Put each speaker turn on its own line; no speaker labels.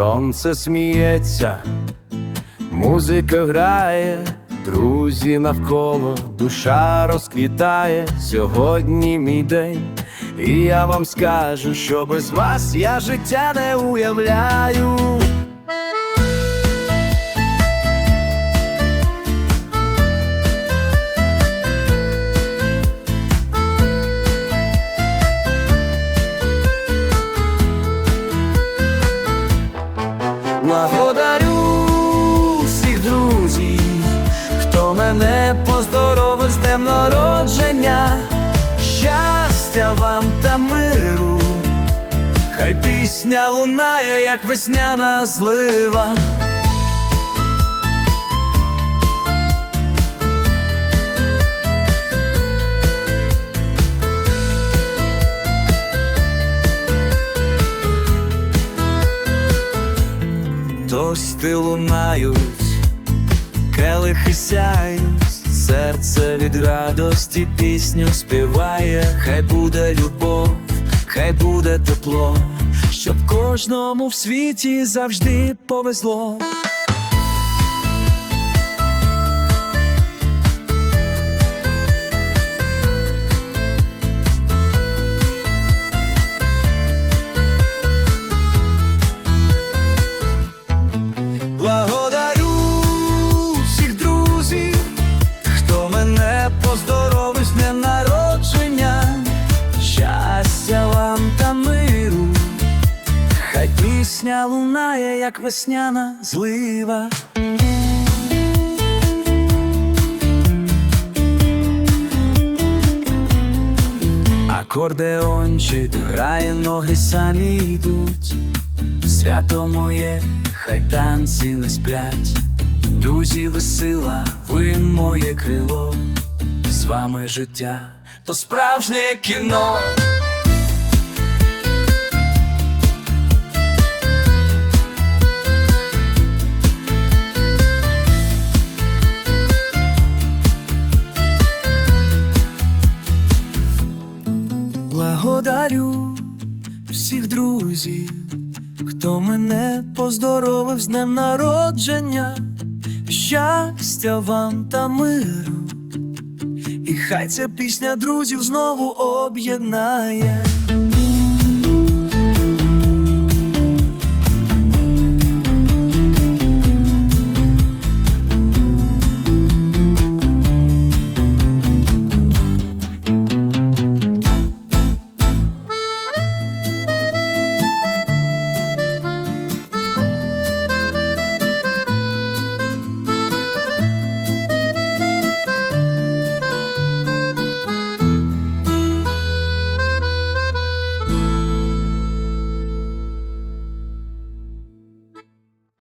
сонце сміється, музика грає, друзі навколо, душа розквітає. Сьогодні мій день, і я вам скажу, що без вас я життя не уявляю. Мене поздоровив з днем народження, щастя вам та миру, хай пісня лунає, як весняна злива. Тости лунають, келихи сяють, серце від радості пісню співає, хай буде любов, хай буде тепло, щоб кожному в світі завжди повезло. Пісня лунає, як весняна злива. Акордеончик грає, ноги самі йдуть. Свято моє, хай танці не сплять, друзі весела, ви моє крило, з вами життя, то справжнє кіно. Благодарю всіх друзів, хто мене поздоровив з днем народження, щастя вам та миру, і хай ця пісня друзів знову об'єднає.